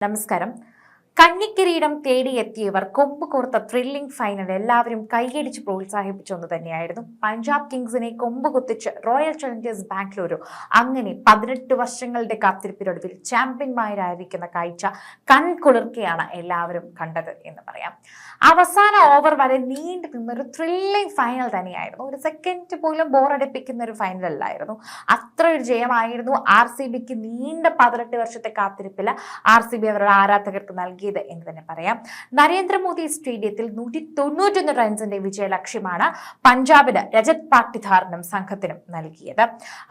നമസ്കാരം. കന്നിക്കിരീടം തേടിയെത്തിയവർ കൊമ്പ് കോർത്ത thrilling final എല്ലാവരും കൈയടിച്ച് പ്രോത്സാഹിപ്പിച്ച ഒന്ന് തന്നെയായിരുന്നു. പഞ്ചാബ് കിങ്സിനെ കൊമ്പ് കുത്തിച്ച് റോയൽ ചലഞ്ചേഴ്സ് ബാംഗ്ലൂരു അങ്ങനെ പതിനെട്ട് വർഷങ്ങളുടെ കാത്തിരിപ്പിനൊടുവിൽ ചാമ്പ്യന്മാരായിരിക്കുന്ന കാഴ്ച കൺകുളിർക്കെയാണ് എല്ലാവരും കണ്ടത് എന്ന് പറയാം. അവസാന ഓവർ വരെ നീണ്ടു നിന്നൊരു ത്രില്ലിംഗ് ഫൈനൽ തന്നെയായിരുന്നു. ഒരു സെക്കൻഡ് പോലും ബോറടിപ്പിക്കുന്ന ഒരു ഫൈനൽ അല്ലായിരുന്നു. അത്ര ഒരു ജയമായിരുന്നു ആർ സി ബിക്ക് നീണ്ട പതിനെട്ട് വർഷത്തെ കാത്തിരിപ്പിൽ ആർ സി ബി അവരുടെ ആരാധകർക്ക് നൽകിയത് എന്ന് തന്നെ പറയാം. നരേന്ദ്രമോദി സ്റ്റേഡിയത്തിൽ നൂറ്റി തൊണ്ണൂറ്റൊന്ന് റൺസിന്റെ വിജയ ലക്ഷ്യമാണ് പഞ്ചാബിന് രജത് പാട്ടിധാറിനും സംഘത്തിനും നൽകിയത്.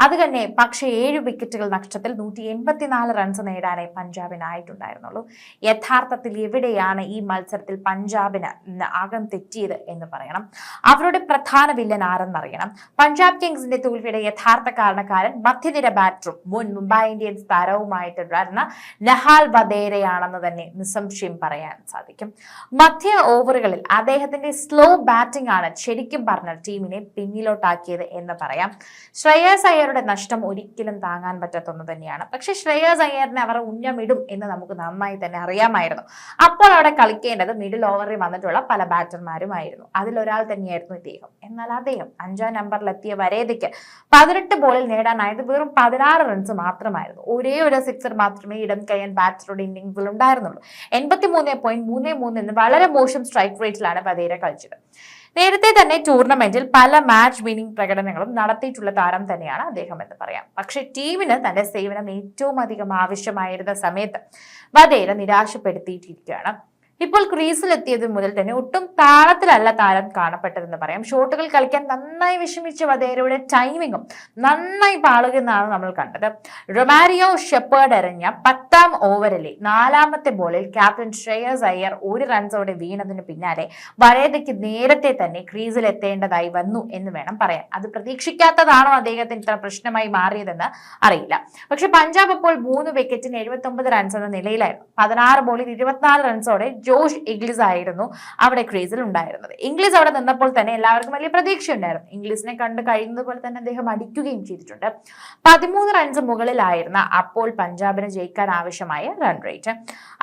അത് തന്നെ പക്ഷേ ഏഴ് വിക്കറ്റുകൾ നഷ്ടത്തിൽ നൂറ്റി എൺപത്തിനാല് റൺസ് നേടാനേ പഞ്ചാബിനായിട്ടുണ്ടായിരുന്നുള്ളൂ. യഥാർത്ഥത്തിൽ എവിടെയാണ് ഈ മത്സരത്തിൽ പഞ്ചാബിന് ആകം തെറ്റിയത് എന്ന് പറയണം. അവരുടെ പ്രധാന വില്ലൻ ആരെന്നറിയണം. പഞ്ചാബ് കിങ്സിന്റെ തോൽവിയുടെ യഥാർത്ഥ കാരണക്കാരൻ മധ്യനിര ബാറ്ററും മുൻ മുംബൈ ഇന്ത്യൻസ് താരവുമായിട്ട് വരുന്ന നഹാൽ ബദേരയാണെന്ന് തന്നെ നിസ്സംശയം പറയാൻ സാധിക്കും. മധ്യ ഓവറുകളിൽ അദ്ദേഹത്തിന്റെ സ്ലോ ബാറ്റിംഗ് ആണ് ശരിക്കും പറഞ്ഞാൽ ടീമിനെ പിന്നിലോട്ടാക്കിയത് എന്ന് പറയാം. ശ്രേയസ് അയ്യരുടെ നഷ്ടം ഒരിക്കലും താങ്ങാൻ പറ്റാത്ത ഒന്ന് തന്നെയാണ്. പക്ഷെ ശ്രേയസ് അയ്യറിനെ അവർ ഉന്നമിടും എന്ന് നമുക്ക് നന്നായി തന്നെ അറിയാമായിരുന്നു. അപ്പോൾ അവിടെ കളിക്കേണ്ടത് മിഡിൽ ഓവറിൽ വന്നിട്ടുള്ള പല ബാറ്റർമാരുമായിരുന്നു. അതിലൊരാൾ തന്നെയായിരുന്നു ഇദ്ദേഹം. എന്നാൽ അദ്ദേഹം അഞ്ചാം നമ്പറിലെത്തിയ വരേതയ്ക്ക് പതിനെട്ട് ബോളിൽ നേടാനായത് വെറും പതിനാറ് റൺസ് മാത്രമായിരുന്നു. ഒരേ ഒരു സിക്സർ മാത്രമേ ഇടം കഴിയാൻ ബാറ്ററുടെ ഇന്നിംഗ്സിൽ ഉണ്ടായിരുന്നുള്ളൂ. എൺപത്തി മൂന്ന് പോയിന്റ് മൂന്ന് മൂന്ന് എന്ന് വളരെ മോശം സ്ട്രൈക്ക് റേറ്റിലാണ് വധേര കളിച്ചത്. നേരത്തെ തന്നെ ടൂർണമെന്റിൽ പല മാച്ച് വിന്നിംഗ് പ്രകടനങ്ങളും നടത്തിയിട്ടുള്ള താരം തന്നെയാണ് അദ്ദേഹം എന്ന് പറയാം. പക്ഷേ ടീമിന് തന്റെ സേവനം ഏറ്റവും അധികം ആവശ്യമായിരുന്ന സമയത്ത് വധേര നിരാശപ്പെടുത്തിയിട്ടിരിക്കുകയാണ്. ഇപ്പോൾ ക്രീസിലെത്തിയത് മുതൽ തന്നെ ഒട്ടും താളത്തിലല്ല താരം കാണപ്പെട്ടതെന്ന് പറയാം. ഷോട്ടുകൾ കളിക്കാൻ നന്നായി വിഷമിച്ച വധേരയുടെ ടൈമിങ്ങും നന്നായി പാളുകയെന്നാണ് നമ്മൾ കണ്ടത്. റൊമാരിയോ ഷെപ്പേർഡ് എറിഞ്ഞ പത്താം ഓവറിലെ നാലാമത്തെ ബോളിൽ ക്യാപ്റ്റൻ ശ്രേയസ് അയ്യർ ഒരു റൺസോടെ വീണതിന് പിന്നാലെ വരേതയ്ക്ക് നേരത്തെ തന്നെ ക്രീസിലെത്തേണ്ടതായി വന്നു എന്ന് വേണം പറയാൻ. അത് പ്രതീക്ഷിക്കാത്തതാണോ അദ്ദേഹത്തിന് ഇത്ര പ്രശ്നമായി മാറിയതെന്ന് അറിയില്ല. പക്ഷെ പഞ്ചാബ് അപ്പോൾ മൂന്ന് വിക്കറ്റിന് എഴുപത്തി റൺസ് എന്ന നിലയിലായിരുന്നു. പതിനാറ് ബോളിൽ ഇരുപത്തിനാല് റൺസോടെ ജോഷ് ഇംഗ്ലീസ് ആയിരുന്നു അവിടെ ക്രീസിൽ ഉണ്ടായിരുന്നത്. ഇംഗ്ലീസ് അവിടെ നിന്നപ്പോൾ തന്നെ എല്ലാവർക്കും വലിയ പ്രതീക്ഷയുണ്ടായിരുന്നു. ഇംഗ്ലീസിനെ കണ്ട് കഴിയുന്നത് പോലെ തന്നെ അദ്ദേഹം അടിക്കുകയും ചെയ്തിട്ടുണ്ട്. പതിമൂന്ന് റൺസ് മുകളിലായിരുന്ന അപ്പോൾ പഞ്ചാബിന് ജയിക്കാൻ ആവശ്യമായ റൺ റേറ്റ്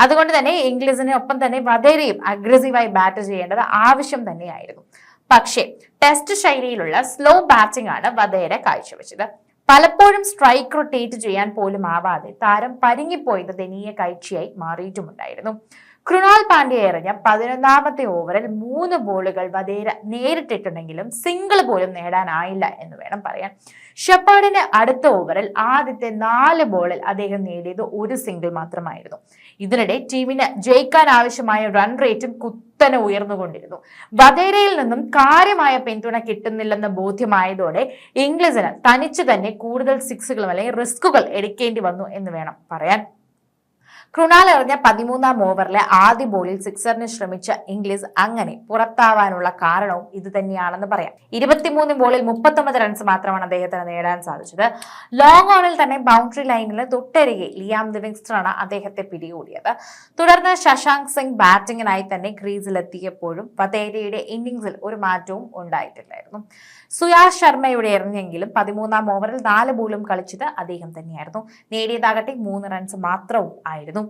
അതുകൊണ്ട് തന്നെ ഇംഗ്ലീസിന് ഒപ്പം തന്നെ വധേരയും അഗ്രസീവായി ബാറ്റ് ചെയ്യേണ്ടത് ആവശ്യം തന്നെയായിരുന്നു. പക്ഷേ ടെസ്റ്റ് ശൈലിയിലുള്ള സ്ലോ ബാറ്റിംഗ് ആണ് വധേര കാഴ്ചവെച്ചത്. പലപ്പോഴും സ്ട്രൈക്ക് റൊട്ടേറ്റ് ചെയ്യാൻ പോലും ആവാതെ താരം പരിങ്ങിപ്പോയത് ദയനീയ കാഴ്ചയായി മാറിയിട്ടുമുണ്ടായിരുന്നു. കൃണാൽ പാണ്ഡ്യ എറിഞ്ഞ പതിനൊന്നാമത്തെ ഓവറിൽ മൂന്ന് ബോളുകൾ വധേര നേരിട്ടിട്ടുണ്ടെങ്കിലും സിംഗിൾ പോലും നേടാനായില്ല എന്ന് വേണം പറയാൻ. ഷെപ്പാർഡിന്റെ അടുത്ത ഓവറിൽ ആദ്യത്തെ നാല് ബോളിൽ അദ്ദേഹം നേടിയത് ഒരു സിംഗിൾ മാത്രമായിരുന്നു. ഇതിനിടെ ടീമിന് ജയിക്കാൻ ആവശ്യമായ റൺ റേറ്റും കുത്തനെ ഉയർന്നുകൊണ്ടിരുന്നു. വധേരയിൽ നിന്നും കാര്യമായ പിന്തുണ കിട്ടുന്നില്ലെന്ന് ബോധ്യമായതോടെ ഇംഗ്ലീസിന് തനിച്ചു തന്നെ കൂടുതൽ സിക്സുകളും അല്ലെങ്കിൽ റിസ്കുകൾ എടുക്കേണ്ടി വന്നു എന്ന് വേണം പറയാൻ. കൃണാൽ എറിഞ്ഞ പതിമൂന്നാം ഓവറിലെ ആദ്യ ബോളിൽ സിക്സറിന് ശ്രമിച്ച ഇംഗ്ലീഷ് അങ്ങനെ പുറത്താവാനുള്ള കാരണവും ഇത് തന്നെയാണെന്ന് പറയാം. ഇരുപത്തിമൂന്ന് ബോളിൽ മുപ്പത്തൊമ്പത് റൺസ് മാത്രമാണ് അദ്ദേഹത്തിന് നേടാൻ സാധിച്ചത്. ലോങ് ഓണിൽ തന്നെ ബൗണ്ടറി ലൈനിൽ തൊട്ടരികെ ലിയാം ലിവിങ്സ്റ്ററാണ് അദ്ദേഹത്തെ പിടികൂടിയത്. തുടർന്ന് ശശാങ്ക് സിംഗ് ബാറ്റിംഗിനായി തന്നെ ക്രീസിലെത്തിയപ്പോഴും വതേരയുടെ ഇന്നിംഗ്സിൽ ഒരു മാറ്റവും ഉണ്ടായിട്ടില്ലായിരുന്നു. സുയാഷ് ശർമ്മയുടെ എറിഞ്ഞെങ്കിലും പതിമൂന്നാം ഓവറിൽ നാല് ബോളും കളിച്ചത് അദ്ദേഹം തന്നെയായിരുന്നു. നേടിയതാകട്ടെ മൂന്ന് റൺസ് മാത്രവും ആയിരുന്നു.